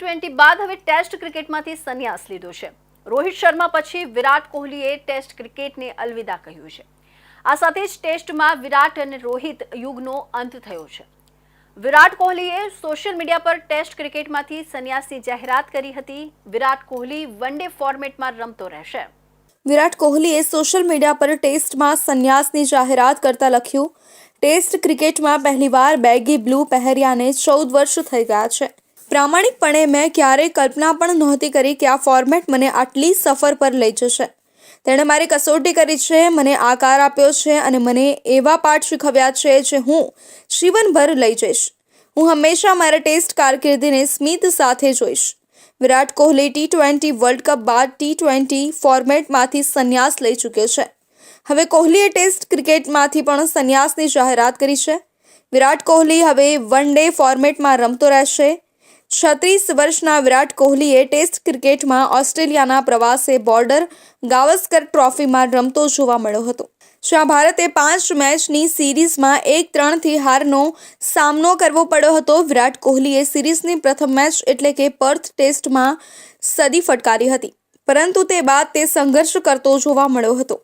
Twenty બાદ હવે test ક્રિકેટમાંથી સંન્યાસ લીધો છે. રોહિત શર્મા પછી વિરાટ કોહલીએ ટેસ્ટ ક્રિકેટને અલવિદા કહ્યું છે. આ સાથે જ ટેસ્ટમાં વિરાટ અને રોહિત યુગનો અંત થયો છે. વિરાટ કોહલીએ સોશિયલ મીડિયા પર ટેસ્ટ ક્રિકેટમાંથી સંન્યાસની જાહેરાત કરી હતી. વિરાટ કોહલી વન ડે ફોર્મેટમાં રમતો રહેશે. વિરાટ કોહલીએ સોશિયલ મીડિયા પર ટેસ્ટમાં સંન્યાસની જાહેરાત કરતા લખ્યું, ટેસ્ટ ક્રિકેટમાં પહેલીવાર બેગી બ્લુ પહેર્યાને ચૌદ વર્ષ થઈ ગયા છે. પ્રામાણિકપણે મેં ક્યારેય કલ્પના પણ નહોતી કરી કે આ ફોર્મેટ મને આટલી સફર પર લઈ જશે. તેણે મારી કસોટી કરી છે, મને આકાર આપ્યો છે અને મને એવા પાઠ શીખવ્યા છે જે હું જીવનભર લઈ જઈશ. હું હંમેશા મારા ટેસ્ટ કારકિર્દીને સ્મિત સાથે જોઈશ. Virat Kohli T twenty world cup બાદ ટી ટ્વેન્ટી ફોર્મેટમાંથી સંન્યાસ લઈ ચૂક્યો છે. હવે કોહલીએ ટેસ્ટ ક્રિકેટમાંથી પણ સંન્યાસની જાહેરાત કરી છે. વિરાટ કોહલી હવે વન ડે ફોર્મેટમાં રમતો રહેશે. છત્રીસ વર્ષના વિરાટ કોહલીએ ટેસ્ટ ક્રિકેટમાં ઓસ્ટ્રેલિયાના પ્રવાસે બોર્ડર ગાવસ્કર ટ્રોફીમાં રમતો જોવા મળ્યો હતો. જ્યાં ભારતે પાંચ મેચની સિરીઝમાં એક ત્રણથી હારનો સામનો કરવો પડ્યો હતો, વિરાટ કોહલીએ સિરીઝની પ્રથમ મેચ એટલે કે પર્થ ટેસ્ટમાં સદી ફટકારી હતી, પરંતુ તે બાદ તે સંઘર્ષ કરતો જોવા મળ્યો હતો.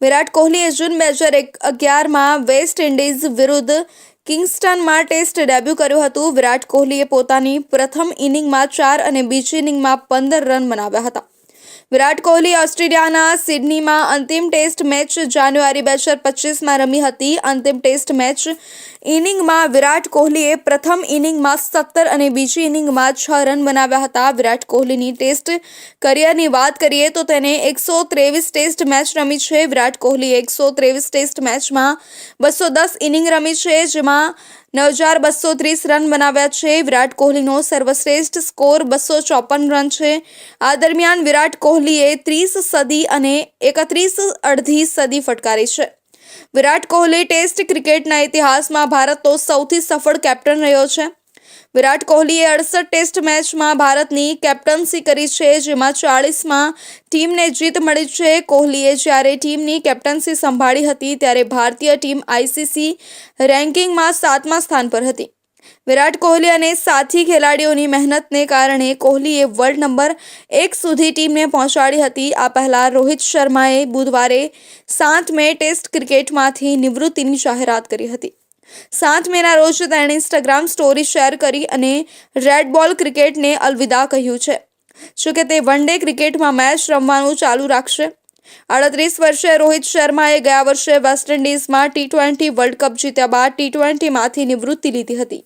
વિરાટ કોહલીએ જૂન બે હજાર અગિયારમાં વેસ્ટ ઇન્ડિઝ વિરુદ્ધ કિંગસ્ટનમાં ટેસ્ટ ડેબ્યુ કર્યું હતું. વિરાટ કોહલીએ પોતાની પ્રથમ ઇનિંગમાં ચાર અને બીજી ઇનિંગમાં પંદર રન બનાવ્યા હતા. વિરાટ કોહલી ઓસ્ટ્રેલિયાના સિડનીમાં અંતિમ ટેસ્ટ મેચ જાન્યુઆરી બે હજાર પચીસમાં રમી હતી. અંતિમ ટેસ્ટ મેચ ઇનિંગમાં વિરાટ કોહલીએ પ્રથમ ઇનિંગમાં સત્તર અને બીજી ઇનિંગમાં છ રન બનાવ્યા હતા. વિરાટ કોહલીની ટેસ્ટ કરિયરની વાત કરીએ તો તેને એકસો ત્રેવીસ ટેસ્ટ મેચ રમી છે. વિરાટ કોહલીએ એકસો ત્રેવીસ ટેસ્ટ મેચમાં બસો દસ ઇનિંગ રમી છે, જેમાં નવ હજાર બસો ત્રીસ રન બનાવ્યા છે. વિરાટ કોહલીનો સર્વશ્રેષ્ઠ સ્કોર બસો ચોપન રન છે. આ દરમિયાન વિરાટ કોહલીએ ત્રીસ સદી અને એકત્રીસ અડધી સદી ફટકારી છે. વિરાટ કોહલી ટેસ્ટ ક્રિકેટના ઇતિહાસમાં ભારતનો સૌથી સફળ કેપ્ટન રહ્યો છે. વિરાટ કોહલીએ અડસઠ ટેસ્ટ મેચમાં ભારતની કેપ્ટન્સી કરી છે, જેમાં ચાળીસમાં ટીમને જીત મળી છે. કોહલીએ જ્યારે ટીમની કેપ્ટન્સી સંભાળી હતી, ત્યારે ભારતીય ટીમ આઈસીસી રેન્કિંગમાં સાતમા સ્થાન પર હતી. વિરાટ કોહલી અને સાથી ખેલાડીઓની મહેનતને કારણે કોહલીએ વર્લ્ડ નંબર એક સુધી ટીમને પહોંચાડી હતી. આ પહેલાં રોહિત શર્માએ બુધવારે સાત મે ટેસ્ટ ક્રિકેટમાંથી નિવૃત્તિની જાહેરાત કરી હતી. સાત મેના રોજ તેણે ઇન્સ્ટાગ્રામ સ્ટોરી શેર કરી અને રેડ બોલ ક્રિકેટને અલવિદા કહ્યું છે. જોકે તે વન ડે ક્રિકેટમાં મેચ રમવાનું ચાલુ રાખશે. આડત્રીસ વર્ષે રોહિત શર્માએ ગયા વર્ષે વેસ્ટ ઇન્ડિઝમાં ટી ટ્વેન્ટી વર્લ્ડ કપ જીત્યા બાદ ટી ટ્વેન્ટીમાંથી નિવૃત્તિ લીધી હતી.